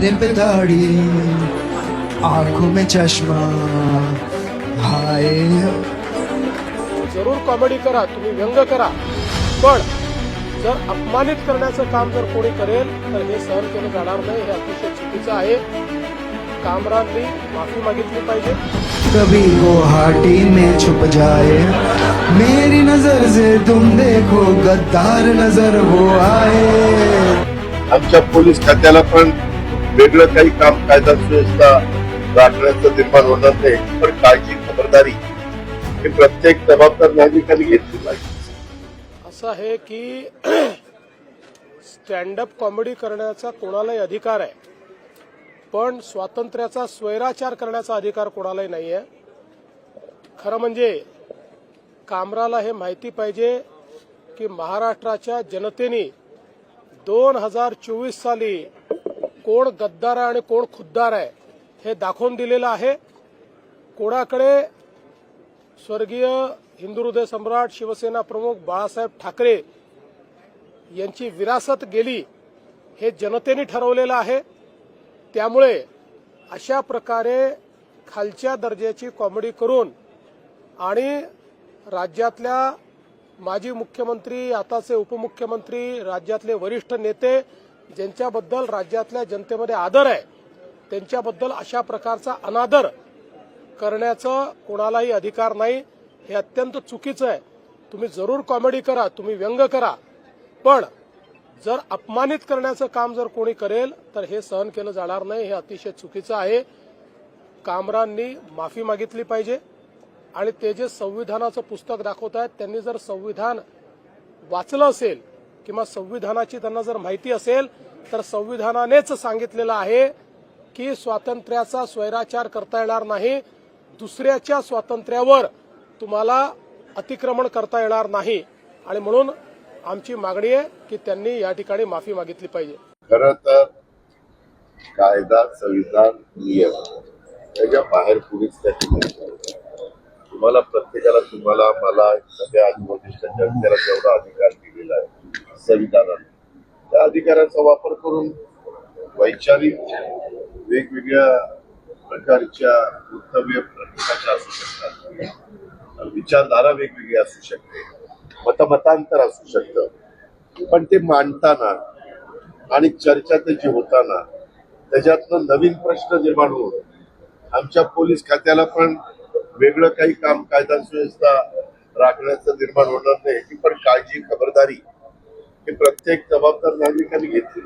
दिल पे दाढ़ी आंखों में चश्मा हाय। जरूर कॉमेडी करा तुम्ही व्यंग करा. पण जर अपमानित करण्याचं काम जर कोणी करेल तर हे सहन केलं जाणार नाही हे अतिशय चुकीचं आहे. कामरांनी माफी मागितली पाहिजे. कभी गुवाहाटी में छुप जाए मेरी नजर से तुम देखो गद्दार नजर वो आए। आमच्या पोलीस खात्याला पण वेगळं काही काम कायदा सुव्यवस्था राखण्याचं निर्माण होणार नाही पण काळजी खबरदारी हे प्रत्येक जबाबदार नागरिकांनी घेतली पाहिजे. असं आहे की स्टँडअप कॉमेडी करण्याचा कोणालाही अधिकार आहे पण स्वातंत्र्याचा स्वैराचार करण्याचा अधिकार कोणालाही नाही आहे. खरं म्हणजे कामराला हे माहिती पाहिजे की महाराष्ट्राच्या जनतेने दोन हजार चोवीस साली कोण गद्दार आहे आणि कोण खुद्दार आहे हे दाखवून दिलेलं आहे. कोणाकडे स्वर्गीय हिंदू हृदय सम्राट शिवसेना प्रमुख बाळासाहेब ठाकरे यांची विरासत गेली हे जनतेने ठरवलेलं आहे. त्यामुळे अशा प्रकारे खालच्या दर्जाची कॉमेडी करून आणि राज्यातल्या माजी मुख्यमंत्री आताचे उपमुख्यमंत्री राज्यातले वरिष्ठ नेते ज्यांच्याबद्दल राज्यातल्या जनतेमध्ये आदर आहे त्यांच्याबद्दल अशा प्रकारचा अनादर करण्याचं कोणालाही अधिकार नाही हे अत्यंत चुकीचं आहे. तुम्ही जरूर कॉमेडी करा तुम्ही व्यंग करा. पण जर अपमानित करण्याचं काम जर कोणी करेल तर हे सहन केलं जाणार नाही हे अतिशय चुकीचं आहे. कामरांनी माफी मागितली पाहिजे. आणि ते जे संविधानाचं पुस्तक दाखवत आहेत त्यांनी जर संविधान वाचलं असेल किंवा संविधानाची त्यांना जर माहिती असेल तर संविधानानेच सांगितलेलं आहे की स्वातंत्र्याचा स्वैराचार करता येणार नाही. दुसऱ्याच्या स्वातंत्र्यावर तुम्हाला अतिक्रमण करता येणार नाही. आणि म्हणून आमची मागणी आहे की त्यांनी या ठिकाणी माफी मागितली पाहिजे. खर तर कायदा संविधान नियम त्याच्या बाहेर कुणीच त्याची तुम्हाला प्रत्येकाला तुम्हाला मला सगळ्या आजूबाजूच्या जनतेला जेवढा अधिकार संविधानाने त्या अधिकाराचा वापर करून वैचारिक वेगवेगळ्या प्रकारच्या वक्तव्य प्रत्येकाच्या असू शकतात. विचारधारा वेगवेगळी असू शकते. मतमतांतर असू शकतं. पण ते मांडताना आणि चर्चा त्याची होताना त्याच्यातनं नवीन प्रश्न निर्माण होऊन आमच्या पोलीस खात्याला पण वेगळं काही काम कायदा सुव्यवस्था राखण्याचं निर्माण होणार नाही ही पण काळजी खबरदारी हे प्रत्येक जबाबदार नागरिकांनी घेतली